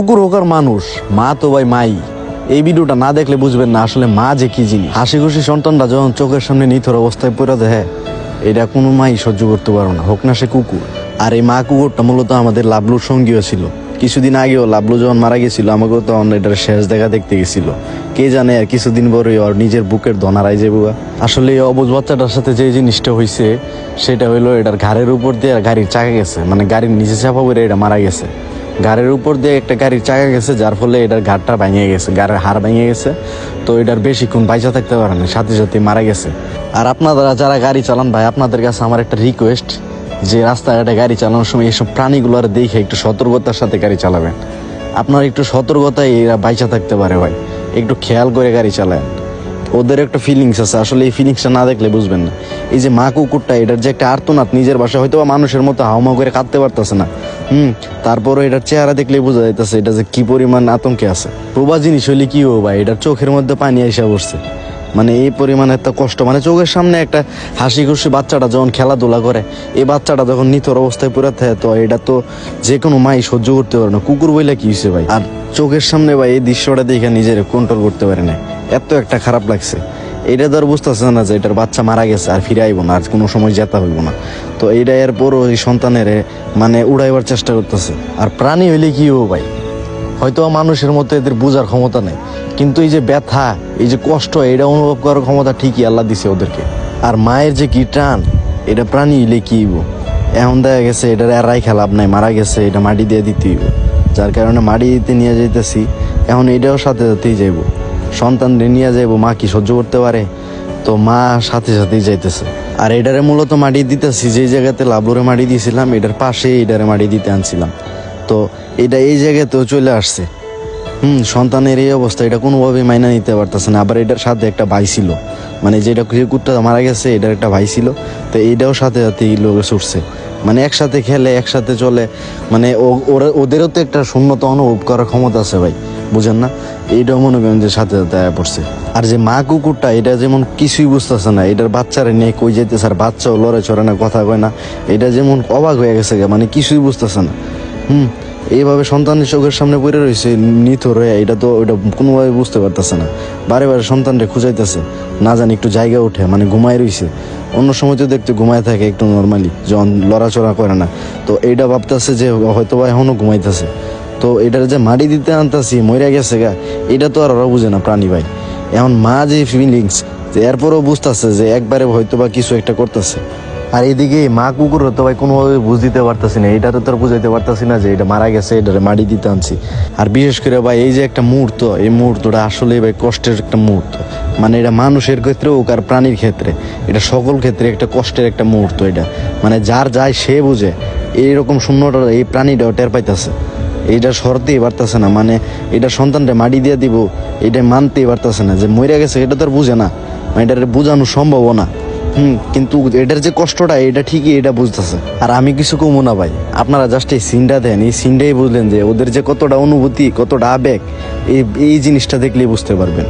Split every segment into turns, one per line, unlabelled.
কুকুর হোক আর মানুষ, মা তো ভাই মাই। এই ভিডিওটা না দেখলে বুঝবেন না আসলে মা যে কি জিনিস। হাসি খুশি সন্তানরা যখন চোখের সামনে নিথর অবস্থায় পড়ে দেয় এটা কোনো মাই সহ্য করতে পারো না। হোক না সে কুকুর। আর এই মা কুকুরটা মূলত আমাদের লাভলুর সঙ্গীও ছিল। কিছুদিন আগেও লাভলু যখন মারা গেছিল, আমাকেও তখন এটার শেষ দেখা দেখতে গেছিল। কে জানে আর কিছুদিন পরে ওর নিজের বুকের ধনারাই যে বুয়া আসলে এই অবুজ বাচ্চাটার সাথে যে জিনিসটা হয়েছে সেটা হইল এটার ঘাড়ের উপর দিয়ে আর গাড়ির চাকা গেছে। মানে গাড়ির নিচে চাপা পড়ে এটা মারা গেছে। গাড়ির উপর দিয়ে একটা গাড়ির চাকা গেছে, যার ফলে এটার ঘাটটা ভেঙে গেছে, গাড়ির হাড় ভেঙে গেছে। তো এটার বেশিক্ষণ বাইচা থাকতে পারে না, সাথে সাথে মারা গেছে। আর আপনারা যারা গাড়ি চালান ভাই, আপনাদের কাছে আমার একটা রিকোয়েস্ট যে রাস্তাঘাটে গাড়ি চালানোর সময় এইসব প্রাণীগুলোর দেখে একটু সতর্কতার সাথে গাড়ি চালাবেন। আপনার একটু সতর্কতায় এরা বাইচা থাকতে পারে ভাই। একটু খেয়াল করে গাড়ি চালায় ওদের একটা ফিলিংস আছে। আসলে এই ফিলিংসটা না দেখলে বুঝবেন না। এই যে মা কুকুরটা, এটার যে একটা আর্তনাদ, নিজের বাসায় হয়তো বা মানুষের মতো হাওমা করে কাঁদতে পারতেছে না। হুম, তারপরও এটার চেহারা দেখলে বোঝা যাইতেছে এটা যে কি পরিমাণ আতঙ্কে আছে। প্রবা জিনিস হলে কি হব ভাই? এটার চোখের মধ্যে পানি এসে বসছে মানে এই পরিমাণে একটা কষ্ট মানে চোখের সামনে একটা হাসি খুশি বাচ্চাটা যখন খেলাধুলা করে, এই বাচ্চাটা যখন নিতর অবস্থায় পড়ে থাকে, তো এটা তো যে কোনো মাই সহ্য করতে পারে না। কুকুর বইলে কি হয়েছে ভাই? আর চোখের সামনে ভাই এই দৃশ্যটা দেখে নিজের কন্ট্রোল করতে পারে না। এত একটা খারাপ লাগছে। এটা তো আর বুঝতেছে না যে এটার বাচ্চা মারা গেছে, আর ফিরে আইব না, আর কোনো সময় যেতে হইব না। তো এইটা এর পরও এই সন্তানের মানে উড়াইবার চেষ্টা করতেছে। আর প্রাণী হইলে কি হব ভাই? হয়তো মানুষের মতো এদের বোঝার ক্ষমতা নেই। কিন্তু এই যে ব্যথা, এই যে কষ্ট এটা অনুভব করার ক্ষমতা ঠিকই আল্লাহ দিছে ওদেরকে। আর মায়ের যে কি টান, এটা প্রাণী হইলে কি এখন দেখা গেছে এটার এরাই খেলাপ নাই, মারা গেছে, এটা মাটি দিয়ে দিতে হইব। যার কারণে মাটি দিতে নিয়ে যাইতেছি, এখন এটাও সাথে সাথেই যাইব। সন্তান নিয়ে যাইব, মা কি সহ্য করতে পারে? তো মা সাথে সাথেই যাইতেছে। আর এটারে মূলত মাটি দিতেছি যে জায়গাতে লাবুরে মাটি দিয়েছিলাম এটার পাশে এটারে মাটি দিতে আনছিলাম। তো এটা এই জায়গাতেও চলে আসছে। হুম, সন্তানের এই অবস্থা, এটা কোনোভাবেই মাইনা নিতে পারতেছে না। আবার এটার সাথে একটা ভাই ছিল। মানে যেটা যে কুত্তা মারা গেছে, এটার একটা ভাই ছিল। তো এটাও সাথে সাথে এই লোকে ছুটছে। মানে একসাথে খেলে, একসাথে চলে। মানে ওরা ওদেরও তো একটা শূন্যতা অনুভব করার ক্ষমতা আছে ভাই। বুঝেন না? এইটাও মনে করেন যে সাথে সাথে আয়া পড়ছে। আর যে মা কুকুরটা, এটা যেমন কিছুই বুঝতেছে না, এটার বাচ্চারা নিয়ে কই যেতেছে আর বাচ্চাও লড়ে চড়ে না, কথা কয় না, এটা যেমন অবাক হয়ে গেছে মানে কিছুই বুঝতেছে না। হুম, এইভাবে সন্তানের চোখের সামনে পড়ে রয়েছে, নিথর হয়ে, এটা তো ওইটা কোনোভাবে বুঝতে পারতেছে না। বারে বারে সন্তানরে খুঁজাইতেছে, না জানি একটু জায়গা উঠে মানে ঘুমায় রইছে। অন্য সময় তো দেখতে ঘুমায় থাকে একটু নর্মালি যখন লড়াচড়া করে না। তো এইটা ভাবতেছে যে হয়তো বা এখনও ঘুমাইতেছে। তো এটার যে মাটি দিতে আনতাছি মরে গেছে গা। এটা তো আর ওরা বুঝে না, প্রাণী ভাই। এখন মা যে ফিলিংস এরপরও বুঝতেছে যে একবারে হয়তো বা কিছু একটা করতেছে। আর এইদিকে মা কুকুর তো ভাই কোনোভাবে বুঝ দিতে পারতাছি না, এটা তো তোর বুঝাইতে পারতাছি না যে এটা মারা গেছে, এটারে মাটি দিতে আনছি। আর বিশেষ করে ভাই, এই যে একটা মুহূর্ত, এই মুহূর্তটা আসলে ভাই কষ্টের একটা মুহূর্ত। মানে এটা মানুষের ক্ষেত্রে হোক আর প্রাণীর ক্ষেত্রে, এটা সকল ক্ষেত্রে একটা কষ্টের একটা মুহূর্ত এটা। মানে যার যায় সে বুঝে, এইরকম শূন্যটা এই প্রাণীটাও টের পাইতাছে। এইটা সরতেই পারতেছে না মানে এটা সন্তানটা মাটি দিয়ে দিব এটা মানতেই পারতেছে না, যে মরে গেছে এটা তো আর বুঝে না মানে এটা বোঝানো সম্ভব না। হুম, কিন্তু এটার যে কষ্টটা, এটা ঠিকই এটা বুঝতেছে। আর আমি কিছু কমু না ভাই, আপনারা জাস্ট এই সিনটা দেন, এই সিনটাই বুঝলেন যে ওদের যে কতটা অনুভূতি, কতটা আবেগ, এই এই জিনিসটা দেখলেই বুঝতে পারবেন।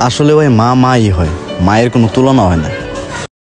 আসলে ওই মা মাই হয় মায়ের কোনো তুলনা হয় না।